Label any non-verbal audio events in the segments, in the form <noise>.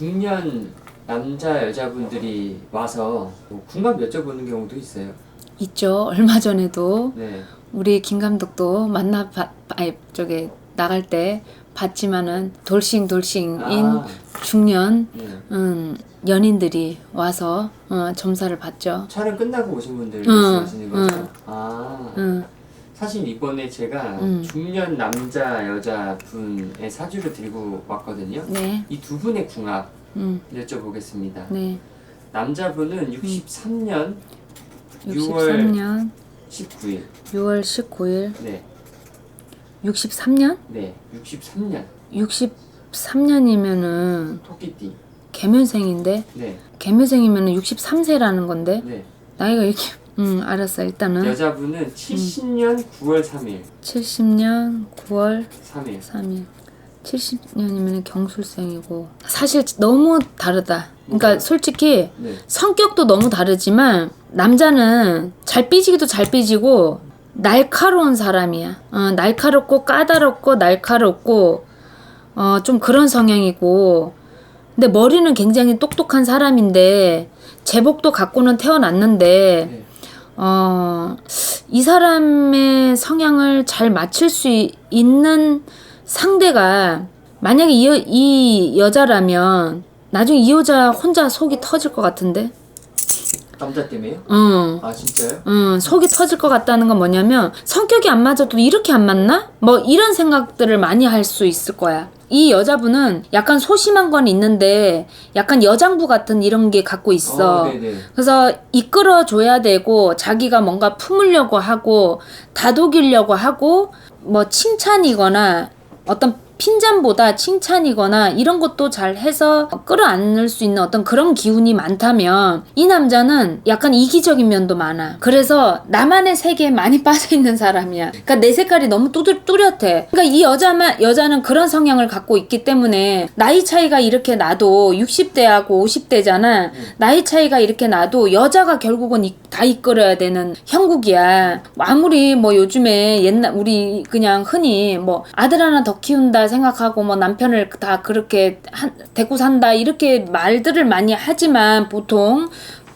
중년 남자 여자분들이 와서 뭐 궁합 여쭤보는 경우도 있어요. 있죠. 얼마 전에도 네. 우리 김 감독도 만나 봐, 아니 저기 나갈 때 봤지만은 돌싱 돌싱인 아, 중년 네. 음, 연인들이 와서 어, 점사를 받죠. 촬영 끝나고 오신 분들 응, 말씀하시는 거죠? 응. 아, 음, 사실 이번에 제가 음. 중년 남자 여자 분의 사주를 들고 왔거든요. 네, 이 두 분의 궁합 음, 여쭤보겠습니다. 네. 남자분은 63년 6월 63년 19일. 6월 19일, 네, 63년? 네, 63년 63년이면은 토끼띠. 개면생인데 네, 개면생이면은 63세라는 건데 네. 나이가 이렇게 음 알았어 일단은 여자분은 70년 9월 3일. 70년 9월 3일. 3일 70년이면 경술생이고 사실 너무 다르다 그러니까 뭐가요? 솔직히 네, 성격도 너무 다르지만 남자는 잘 삐지기도 잘 삐지고 날카로운 사람이야 어, 날카롭고 까다롭고 날카롭고 어, 좀 그런 성향이고 근데 머리는 굉장히 똑똑한 사람인데 제복도 갖고는 태어났는데 네. 어, 이 사람의 성향을 잘 맞출 수 이- 있는 상대가 만약에 이, 여- 이 여자라면 나중에 이 여자 혼자 속이 터질 것 같은데? 남자 때문에요? 응. 아 진짜요? 응, 속이 터질 것 같다는 건 뭐냐면 성격이 안 맞아도 이렇게 안 맞나? 뭐 이런 생각들을 많이 할 수 있을 거야. 이 여자분은 약간 소심한 건 있는데 약간 여장부 같은 이런 게 갖고 있어. 어. 그래서 이끌어 줘야 되고 자기가 뭔가 품으려고 하고 다독이려고 하고 뭐 칭찬이거나 어떤 핀잔보다 칭찬이거나 이런 것도 잘 해서 끌어안을 수 있는 어떤 그런 기운이 많다면 이 남자는 약간 이기적인 면도 많아. 그래서 나만의 세계에 많이 <laughs> 빠져 있는 사람이야. 그러니까 내 색깔이 너무 뚜들, 뚜렷해. 그러니까 이 여자만 여자는 그런 성향을 갖고 있기 때문에 나이 차이가 이렇게 나도 60대하고 50대잖아. 나이 차이가 이렇게 나도 여자가 결국은 이- 다 이끌어야 되는 형국이야. 아무리 뭐 요즘에 옛날 우리 그냥 흔히 뭐 아들 하나 더 키운다 생각하고 뭐 남편을 다 그렇게 한, 데리고 산다 이렇게 말들을 많이 하지만 보통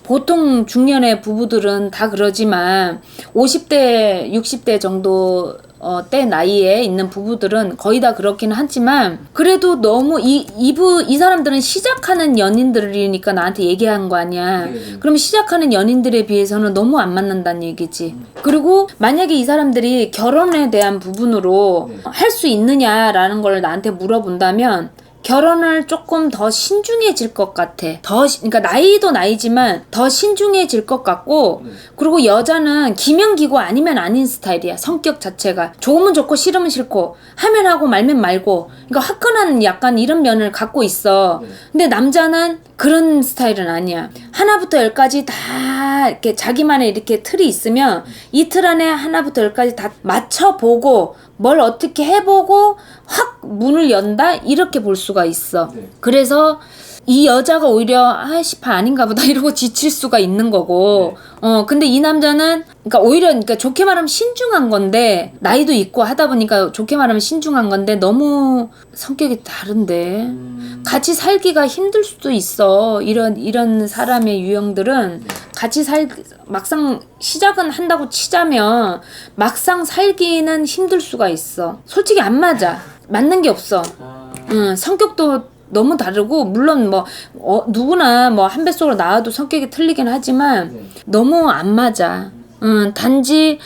보통 중년의 부부들은 다 그러지만 50대, 60대 정도 어, 때 나이에 있는 부부들은 거의 다 그렇기는 하지만 그래도 너무 이 이부 이 사람들은 시작하는 연인들이니까 나한테 얘기한 거 아니야. 네네. 그럼 시작하는 연인들에 비해서는 너무 안 맞는다는 얘기지. 그리고 만약에 이 사람들이 결혼에 대한 부분으로 네. 할수 있느냐라는 걸 나한테 물어본다면 결혼을 조금 더 신중해질 것 같아. 더, 시- 그러니까 나이도 나이지만 더 신중해질 것 같고, 네. 그리고 여자는 기면 기고 아니면 아닌 스타일이야. 성격 자체가. 좋으면 좋고 싫으면 싫고, 하면 하고 말면 말고, 그러니까 화끈한 약간 이런 면을 갖고 있어. 네. 근데 남자는 그런 스타일은 아니야. 하나부터 열까지 다 이렇게 자기만의 이렇게 틀이 있으면 이 틀 안에 하나부터 열까지 다 맞춰보고 뭘 어떻게 해보고 확 문을 연다 이렇게 볼 수가 있어. 네. 그래서 이 여자가 오히려 아씨 파 아닌가 보다 <laughs> 이러고 지칠 수가 있는 거고 어 근데 이 남자는 그러니까 오히려 그러니까 좋게 말하면 신중한 건데 나이도 있고 하다 보니까 좋게 말하면 신중한 건데 너무 성격이 다른데 음, 같이 살기가 힘들 수도 있어. 이런 이런 사람의 유형들은 같이 살 막상 시작은 한다고 치자면 막상 살기는 힘들 수가 있어. 솔직히 안 맞아. 맞는 게 없어. 아, 응, 성격도 너무 다르고 물론 뭐 어, 누구나 뭐 한 뱃속으로 나와도 성격이 틀리긴 하지만 네. 너무 안 맞아. 음, 단지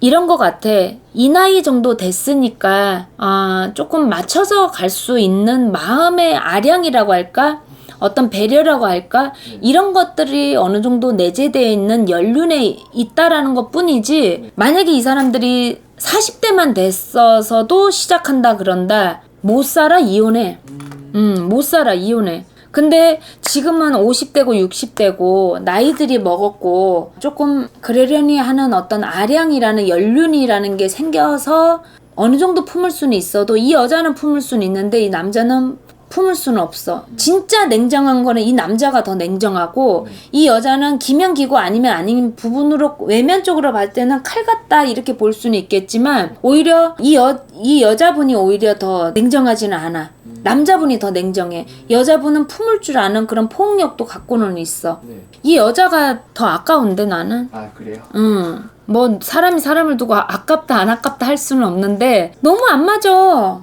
이런 것 같아. 이 나이 정도 됐으니까 아, 조금 맞춰서 갈 수 있는 마음의 아량이라고 할까? 어떤 배려라고 할까? 이런 것들이 어느 정도 내재되어 있는 연륜에 있다라는 것 뿐이지, 만약에 이 사람들이 40대만 됐어서도 시작한다 그런다, 못 살아, 이혼해. 음, 못 살아, 이혼해. 근데 지금은 50대고 60대고 나이들이 먹었고 조금 그러려니 하는 어떤 아량이라는 연륜이라는 게 생겨서 어느 정도 품을 수는 있어도 이 여자는 품을 수는 있는데 이 남자는 품을 수는 없어. 진짜 냉정한 거는 이 남자가 더 냉정하고 네. 이 여자는 기면기고 아니면 아닌 부분으로 외면적으로 봤을 때는 칼 같다 이렇게 볼 수는 있겠지만 오히려 이 여 이 여자분이 오히려 더 냉정하지는 않아. 남자분이 더 냉정해. 여자분은 품을 줄 아는 그런 포용력도 갖고는 있어. 네. 이 여자가 더 아까운데 나는. 아 그래요? 응. 뭐 사람이 사람을 두고 아- 아깝다 안 아깝다 할 수는 없는데 너무 안 맞아.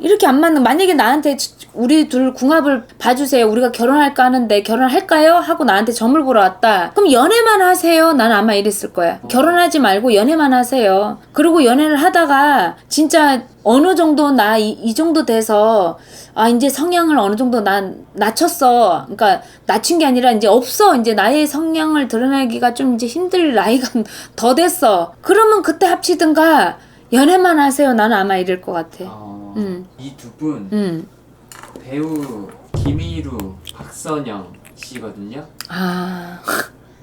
이렇게 안 맞는 만약에 나한테 지- 우리 둘 궁합을 봐주세요. 우리가 결혼할까 하는데 결혼할까요? 하고 나한테 점을 보러 왔다. 그럼 연애만 하세요. 난 아마 이랬을 거야. 결혼하지 말고 연애만 하세요. 그리고 연애를 하다가 진짜 어느 정도 나이 정도 돼서 아 이제 성향을 어느 정도 난 낮췄어. 그러니까 낮춘 게 아니라 이제 없어. 이제 나의 성향을 드러내기가 좀 이제 힘들 나이가 <laughs> 더 됐어. 그러면 그때 합치든가 연애만 하세요. 나는 아마 이럴 것 같아. 이 두분 음. 배우 김희루, 박선영 씨거든요. 아,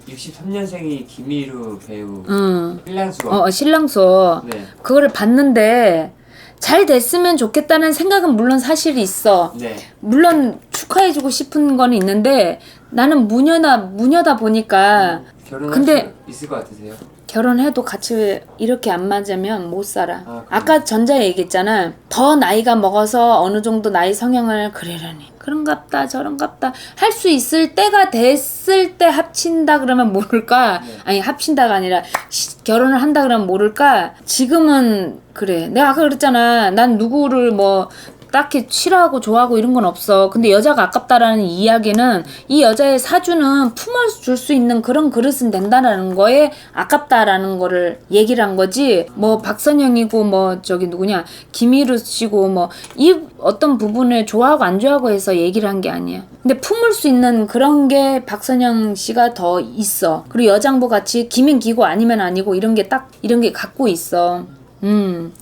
63년생이 김희루 배우 음. 필랑수가 어, 어, 신랑소. 네. 그거를 봤는데 잘 됐으면 좋겠다는 생각은 물론 사실이 있어. 네. 물론 축하해주고 싶은 거는 있는데 나는 무녀다 무녀다 보니까 결혼할 근데- 수 있을 것 같으세요? 결혼해도 같이 이렇게 안 맞으면 못 살아. 아, 그래요? 아 까 전자 얘기했잖아. 더 나이가 먹어서 어느 정도 나이 성향을 그러려니. 그런갑다 저런갑다 할 수 있을 때가 됐을 때 합친다 그러면 모를까 네. 아니 합친다가 아니라 시- 결혼을 한다 그러면 모를까 지금은 그래 내가 아까 그랬잖아 난 누구를 뭐 딱히 싫어하고 좋아하고 이런 건 없어. 근데 여자가 아깝다라는 이야기는 이 여자의 사주는 품어줄 수 있는 그런 그릇은 된다라는 거에 아깝다라는 거를 얘기를 한 거지. 뭐 박선영이고 뭐 저기 누구냐 김희루 씨고 뭐 이 어떤 부분을 좋아하고 안 좋아하고 해서 얘기를 한 게 아니야 근데 품을 수 있는 그런 게 박선영 씨가 더 있어. 그리고 여장부 같이 기면 기고 아니면 아니고 이런 게 딱 이런 게 갖고 있어. 음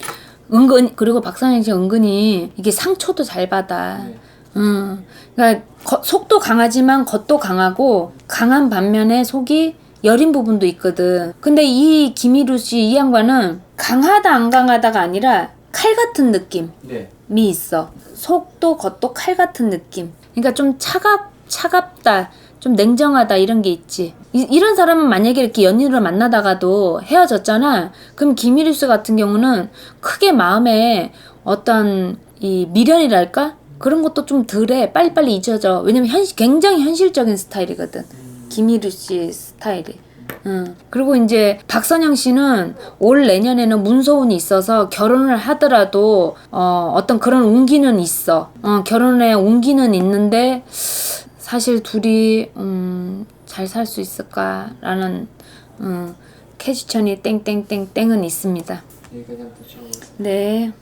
은근 그리고 박선영 씨 은근히 이게 상처도 잘 받아 네. 음, 그러니까 거- 속도 강하지만 겉도 강하고 강한 반면에 속이 여린 부분도 있거든. 근데 이 김희루 씨 이 양반은 강하다 안 강하다가 아니라 칼 같은 느낌이 네. 있어. 속도 겉도 칼 같은 느낌. 그러니까 좀 차갑 차갑다. 좀 냉정하다 이런 게 있지. 이, 이런 사람은 만약에 이렇게 연인으로 만나다가도 헤어졌잖아. 그럼 씨 같은 경우는 크게 마음에 어떤 이 미련이랄까 그런 것도 좀 덜해. 빨리빨리 잊혀져. 왜냐면 현 굉장히 현실적인 스타일이거든. 김희루 씨 스타일이. 응. 그리고 이제 박선영 씨는 올 내년에는 문서운이 있어서 결혼을 하더라도 어, 어떤 그런 운기는 있어. 어, 결혼에 운기는 있는데 사실 둘이 음, 잘 살 수 있을까라는 음, 캐지천이 땡땡땡땡은 있습니다. 네.